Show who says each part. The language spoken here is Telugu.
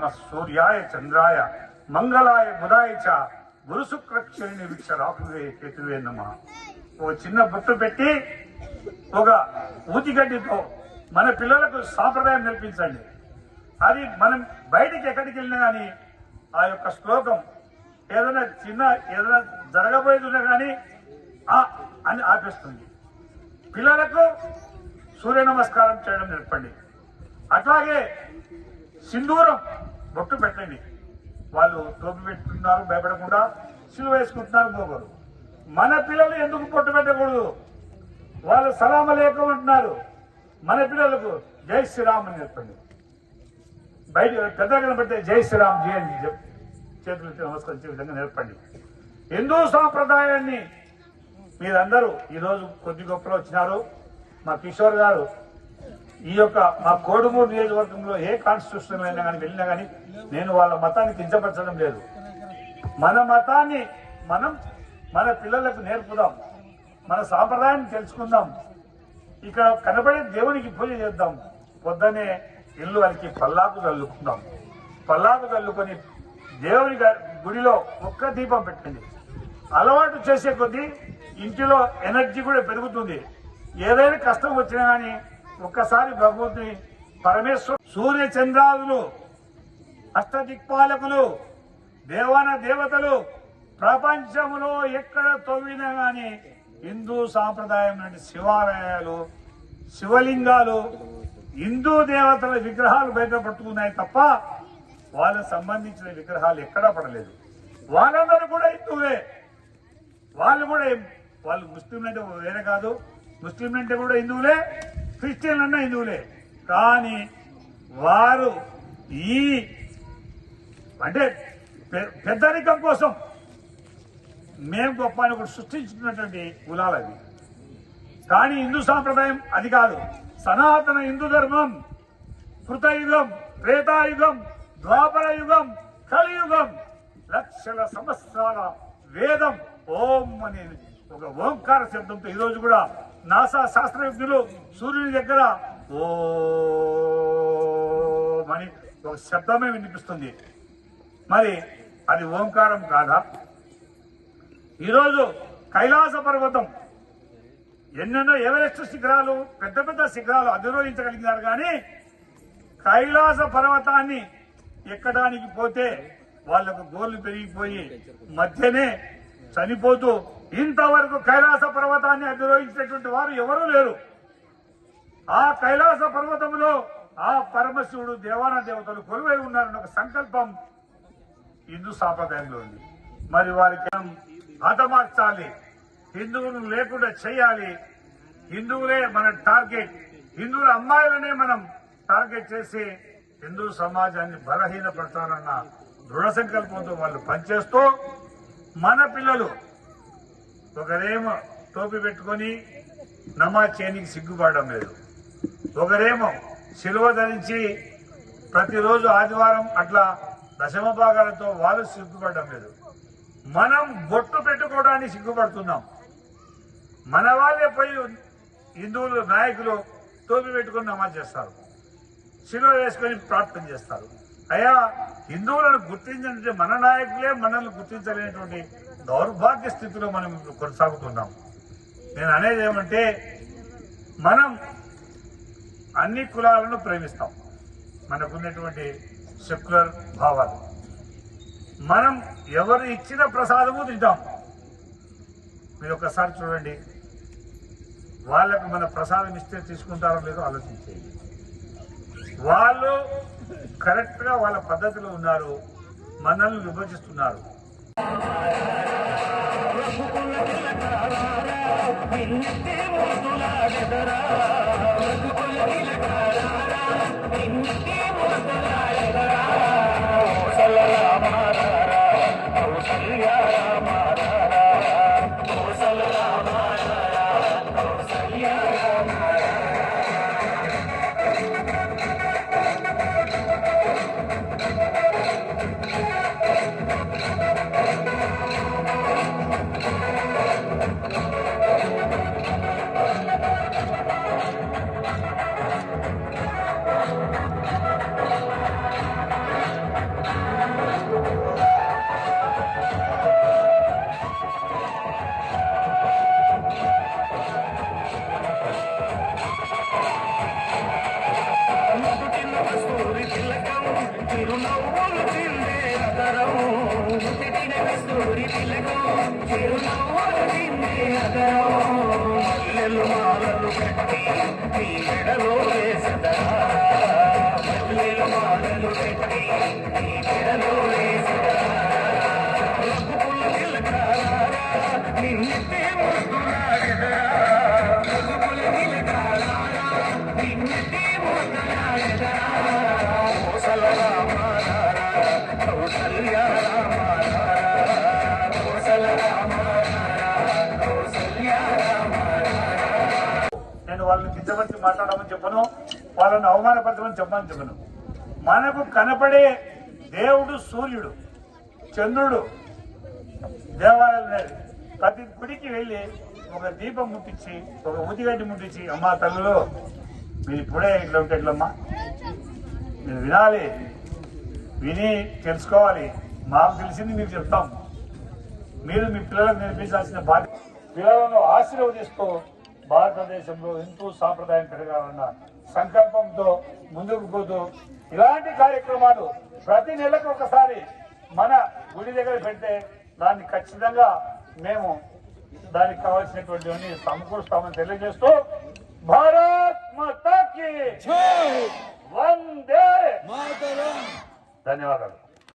Speaker 1: నమ సూర్యాయ చంద్రాయ మంగళాయ బుధాయ చ గురు వీక్ష విక్ష రాహువే కేతువే నమ ఓ చిన్న బుట్టు పెట్టి ఒక ఊతిగడ్డితో మన పిల్లలకు సాంప్రదాయం నేర్పించండి. అది మనం బయటికి ఎక్కడికి వెళ్ళినా కానీ ఆ యొక్క శ్లోకం ఏదైనా చిన్న ఏదైనా జరగబోయేది ఉన్నా కానీ ఆ అని ఆపేస్తుంది. పిల్లలకు సూర్య నమస్కారం చేయడం నేర్పండి. అట్లాగే సింధూరం బొట్టు పెట్టండి. వాళ్ళు టోపి పెట్టుకుంటున్నారు భయపడకుండా సిలువ వేసుకుంటున్నారు పోగరు మన పిల్లలు ఎందుకు బొట్టు పెట్టకూడదు? వాళ్ళు సలామ లేకమంటున్నారు మన పిల్లలకు జై శ్రీరామ్ అని చెప్పండి. బయట పెద్ద కనబడితే జై శ్రీరామ్ జీ అని చేతులు చేతులెత్తి నమస్కరించే విధంగా నేర్పండి. హిందూ సాంప్రదాయాన్ని మీరందరూ ఈరోజు కొద్ది గొప్పలు వచ్చినారు. మా కిషోర్ గారు ఈ యొక్క మా కోడుమూరు నియోజకవర్గంలో ఏ కాన్స్టిట్యూషన్ అయినా కానీ వెళ్ళినా కానీ నేను వాళ్ళ మతాన్ని కించపరచడం లేదు. మన మతాన్ని మనం మన పిల్లలకు నేర్పుదాం. మన సాంప్రదాయాన్ని తెలుసుకుందాం. ఇక్కడ కనబడే దేవునికి పూజ చేద్దాం. పొద్దునే ఇల్లు వారికి పల్లాకు చల్లుకుందాం పల్లాకు చల్లుకొని దేవుని గుడిలో ఒక్క దీపం పెట్టండి. అలవాటు చేసే కొద్దీ ఇంటిలో ఎనర్జీ కూడా పెరుగుతుంది. ఏదైనా కష్టం వచ్చినా కానీ ఒక్కసారి భగవంతుని పరమేశ్వర సూర్య చంద్రాదులు అష్టదిక్పాలకులు దేవాన దేవతలు ప్రపంచంలో ఎక్కడ తవ్వినా గాని హిందూ సాంప్రదాయం లాంటి శివాలయాలు శివలింగాలు హిందూ దేవతల విగ్రహాలు బయట పట్టుకున్నాయి తప్ప వాళ్ళకు సంబంధించిన విగ్రహాలు ఎక్కడా పడలేదు. వాళ్ళందరూ కూడా హిందువులే. వాళ్ళు కూడా వాళ్ళు ముస్లింలు అంటే వేరే కాదు. ముస్లింలు అంటే కూడా హిందువులే. క్రిస్టియన్లు అన్నా హిందువులే. కానీ వారు ఈ అంటే పె- పెద్దరికం కోసం మేము గొప్ప అని ఒకటి సృష్టించుకున్నటువంటి కులాలు అవి. కానీ హిందూ సాంప్రదాయం అది కాదు. సనాతన హిందూ ధర్మం కృతయుగం త్రేతాయుగం ద్వాపర యుగం కలియుగం లక్షల సంవత్సరాల వేదం ఓం అనే ఒక ఓంకార శబ్దంతో ఈరోజు కూడా నాసా శాస్త్రజ్ఞులు సూర్యుని దగ్గర ఓ అని ఒక శబ్దమే వినిపిస్తుంది. మరి అది ఓంకారం కాదా? ఈరోజు కైలాస పర్వతం ఎన్నెన్నో ఎవరెస్ట్ శిఖరాలు పెద్ద పెద్ద శిఖరాలు అధిరోహించగలిగినారు కానీ కైలాస పర్వతాన్ని ఎక్కడానికి పోతే వాళ్ళకు గోర్లు పెరిగిపోయి మధ్యనే చనిపోతూ ఇంతవరకు కైలాస పర్వతాన్ని అధిరోహించినటువంటి వారు ఎవరూ లేరు. ఆ కైలాస పర్వతంలో ఆ పరమశివుడు దేవాన దేవతలు కొలువై ఉన్నారన్న ఒక సంకల్పం హిందూ సాంప్రదాయంలో ఉంది. మరి వారికి హతమార్చాలి హిందువులు లేకుండా చేయాలి. హిందువులే మన టార్గెట్. హిందువుల అమ్మాయిలనే మనం టార్గెట్ చేసి హిందూ సమాజాన్ని బలహీనపడతారన్న దృఢ సంకల్పంతో వాళ్ళు పనిచేస్తూ మన పిల్లలు ఒకరేమో టోపీ పెట్టుకొని నమాజ్ చేయనికి సిగ్గుపడడం లేదు. ఒకరేమో సిలువ ధరించి ప్రతిరోజు ఆదివారం అట్లా దశమ భాగాలతో వాళ్ళు సిగ్గుపడడం లేదు. మనం బొట్టు పెట్టుకోవడానికి సిగ్గుపడుతున్నాం. మన వాళ్ళే పోయి హిందువులు నాయకులు టోపీ పెట్టుకొని నమాజ్ చేస్తారు. సిలువ వేసుకొని ప్రార్థన చేస్తారు. అయ్యా హిందువులను గుర్తించంటే మన నాయకులే మనల్ని గుర్తించలేనటువంటి దౌర్భాగ్య స్థితిలో మనం ఇప్పుడు కొనసాగుతున్నాం. నేను అనేది ఏమంటే మనం అన్ని కులాలను ప్రేమిస్తాం. మనకున్నటువంటి సెక్యులర్ భావాలు. మనం ఎవరు ఇచ్చిన ప్రసాదము తింటాం. మీరు ఒకసారి చూడండి. వాళ్ళకు మన ప్రసాదం ఇస్తే తీసుకుంటారో లేదో ఆలోచించేయండి. వాళ్ళు కరెక్ట్గా వాళ్ళ పద్ధతిలో ఉన్నారు మనల్ని విభజిస్తున్నారు.
Speaker 2: చిరునవ్వులు నెల్లు మాలలు పెట్టి
Speaker 1: నేను మాట్లాడమని చెప్పను వాళ్ళని అవమానపరచమని చెప్పమని చెప్పను. మనకు కనపడే దేవుడు సూర్యుడు చంద్రుడు దేవాలయాలు ప్రతి గుడికి వెళ్ళి ఒక దీపం ముట్టించి ఒక ఉదిగడ్డి ముట్టించి అమ్మా తల్లులు మీరు ఇప్పుడే ఇట్లా ఉంటే ఎట్లమ్మా? మీరు వినాలి విని తెలుసుకోవాలి. మాకు తెలిసింది మీకు చెప్తాం. మీరు మీ పిల్లలకు నేర్పించాల్సిన బాధ్యత పిల్లలను ఆశీర్వదిస్తూ భారతదేశంలో ఎంతో సాంప్రదాయం పెరగాలన్న సంకల్పంతో ముందుకు పోతూ ఇలాంటి కార్యక్రమాలు ప్రతి నెలకు ఒకసారి మన గుడి దగ్గర పెడితే దాన్ని ఖచ్చితంగా మేము దానికి కావాల్సినటువంటివన్నీ సమకూరుస్తామని తెలియజేస్తూ భారత్ మాతాకి వందే ధన్యవాదాలు.